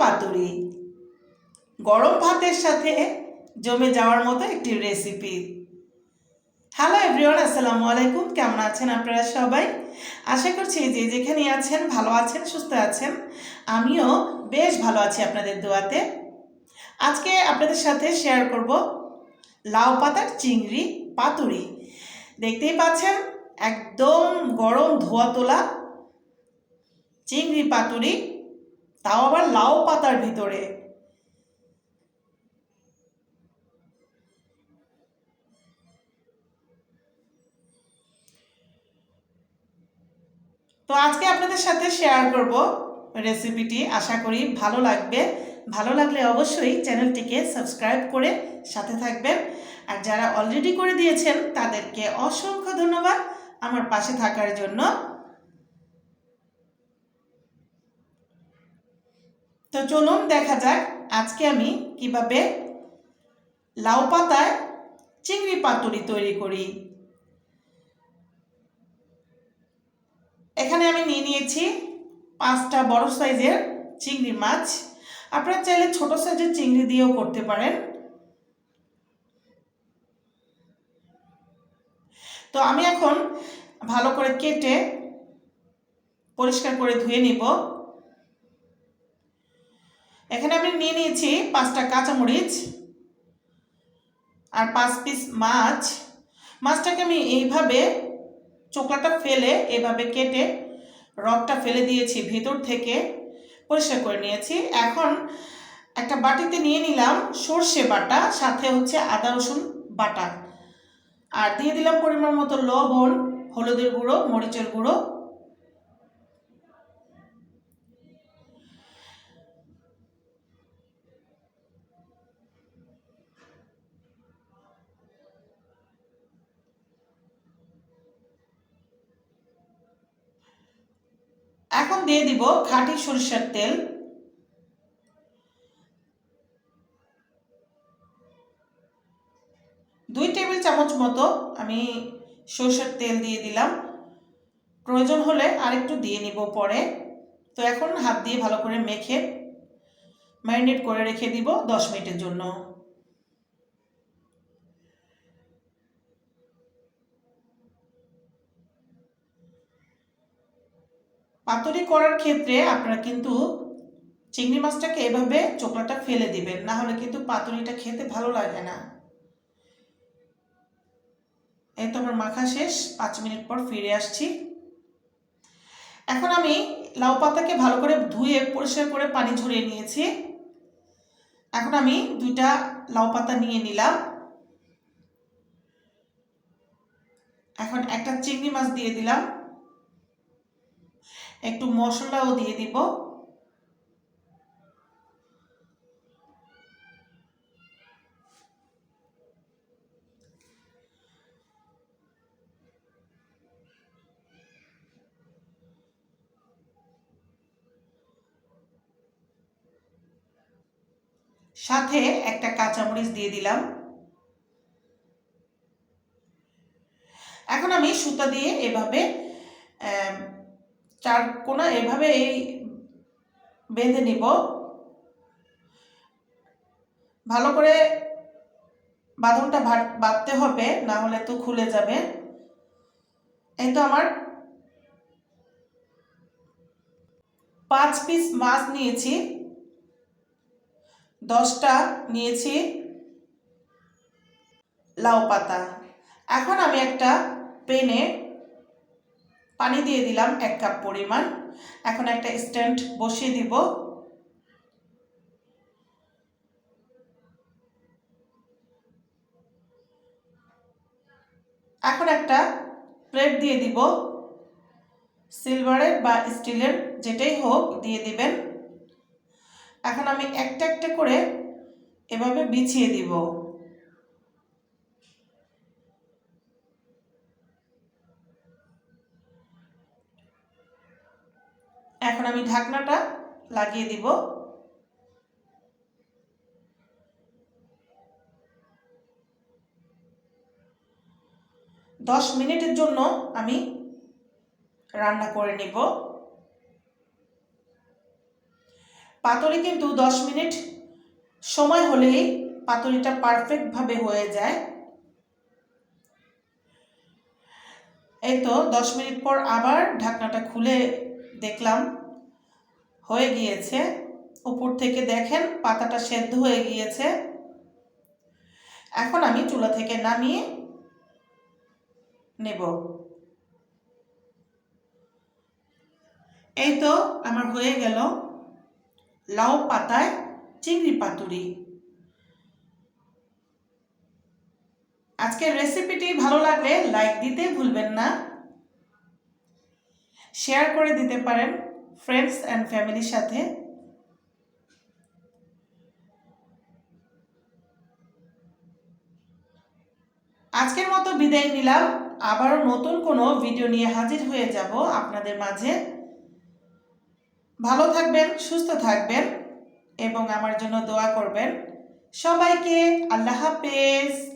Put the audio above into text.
পাতুরি। গরম ভাতের সাথে জমে যাওয়ার মতো একটি রেসিপি হ্যালো এভরিওয়ান আসসালামু আলাইকুম। কেমন আছেন আপনারা সবাই? আশা করছি যে যেখানে আছেন, ভালো আছেন, সুস্থ আছেন। আমিও বেশ ভালো আছি আপনাদের দোয়াতে। আজকে আপনাদের সাথে শেয়ার করব লাউ পাতার চিংড়ি পাতুরি। দেখতেই পাচ্ছেন, একদম গরম ধোয়া তোলা চিংড়ি পাতুরি। তাও আবার লাউ পাতার ভিতরে। তো আজকে আপনাদের সাথে শেয়ার করব রেসিপিটি আশা করি ভালো লাগবে। ভালো লাগলে অবশ্যই চ্যানেলটিকে সাবস্ক্রাইব করে সাথে থাকবেন। আর যারা অলরেডি করে দিয়েছেন, তাদেরকে অসংখ্য ধন্যবাদ আমার পাশে থাকার জন্য। তো চলুন দেখা যাক আজকে আমি কীভাবে লাউ পাতায় চিংড়ি পাতুরি তৈরি করি। এখানে আমি নিয়ে নিয়েছি পাঁচটা বড় সাইজের চিংড়ি মাছ। আপনারা চাইলে ছোট সাইজের চিংড়ি দিয়েও করতে পারেন। তো আমি এখন ভালো করে কেটে পরিষ্কার করে ধুয়ে নিব। এখানে আমি নিয়ে নিয়েছি পাঁচটা কাঁচামরিচ আর পাঁচ পিস মাছ। মাছটাকে আমি এইভাবে চোকলাটা ফেলে, এভাবে কেটে রগটা ফেলে দিয়েছি, ভেতর থেকে পরিষ্কার করে নিয়েছি। এখন একটা বাটিতে নিয়ে নিলাম সর্ষে বাটা, সাথে হচ্ছে আদা, রসুন বাটা। আর দিয়ে দিলাম পরিমাণ মতো লবণ, হলুদের গুঁড়ো, মরিচের গুঁড়ো এখন দিয়ে দিব খাঁটি সরিষার তেল। দুই টেবিল চামচ মতো আমি সরষের তেল দিয়ে দিলাম। প্রয়োজন হলে আরেকটু দিয়ে নিব পরে। তো এখন হাত দিয়ে ভালো করে মেখে ম্যারিনেট করে রেখে দিব দশ মিনিটের জন্য। পাতুরি করার ক্ষেত্রে আপনারা কিন্তু চিংড়ি মাছটাকে এভাবে চোকলাটা ফেলে দিবেন, না হলে কিন্তু পাতুরিটা খেতে ভালো লাগে না। এই তো আমার মাখা শেষ, পাঁচ মিনিট পর ফিরে আসছি। এখন আমি লাউ পাতাকে ভালো করে ধুয়ে পরিষ্কার করে পানি ঝরিয়ে নিয়েছি। এখন আমি দুইটা লাউ পাতা নিয়ে নিলাম। এখন একটা চিংড়ি মাছ দিয়ে দিলাম। একটু মশলাও দিয়ে দিব। সাথে একটা কাঁচামরিচ দিয়ে দিলাম। এখন আমি সুতা দিয়ে এভাবে চার কোনা এভাবে এই বেঁধে নিব। ভালো করে বাঁধনটা বাঁধতে হবে, না হলে তো খুলে যাবে। এই তো আমার পাঁচ পিস মাছ নিয়েছি। দশটা নিয়েছি লাউ পাতা। এখন আমি একটা পেনে পানি দিয়ে দিলাম এক কাপ পরিমাণ। এখন একটা স্ট্যান্ড বসিয়ে দিব। এখন একটা প্লেট দিয়ে দিব। সিলভারের বা স্টিলের যেটাই হোক দিয়ে দিবেন। এখন আমি একটা একটা করে এভাবে বিছিয়ে দিব। এখন আমি ঢাকনাটা লাগিয়ে দিব। দশ মিনিটের জন্য আমি রান্না করে নিব। পাতুরি কিন্তু দশ মিনিট সময় হলেই পাতুরিটা পারফেক্টভাবে হয়ে যায়। এই তো দশ মিনিট পর আবার ঢাকনাটা খুলে দেখলাম, হয়ে গিয়েছে। উপর থেকে দেখেন, পাতাটা সেদ্ধ হয়ে গিয়েছে। এখন আমি চুলা থেকে নামিয়ে নেব। এই তো আমার হয়ে গেল লাউ পাতায় চিংড়ি পাতুরি। আজকের রেসিপিটি ভালো লাগলে লাইক দিতে ভুলবেন না। শেয়ার করে দিতে পারেন ফ্রেন্ডস অ্যান্ড ফ্যামিলির সাথে। আজকের মতো বিদায় নিলাম। আবারও নতুন কোনো ভিডিও নিয়ে হাজির হয়ে যাব আপনাদের মাঝে। ভালো থাকবেন, সুস্থ থাকবেন এবং আমার জন্য দোয়া করবেন। সবাইকে আল্লাহ হাফেজ।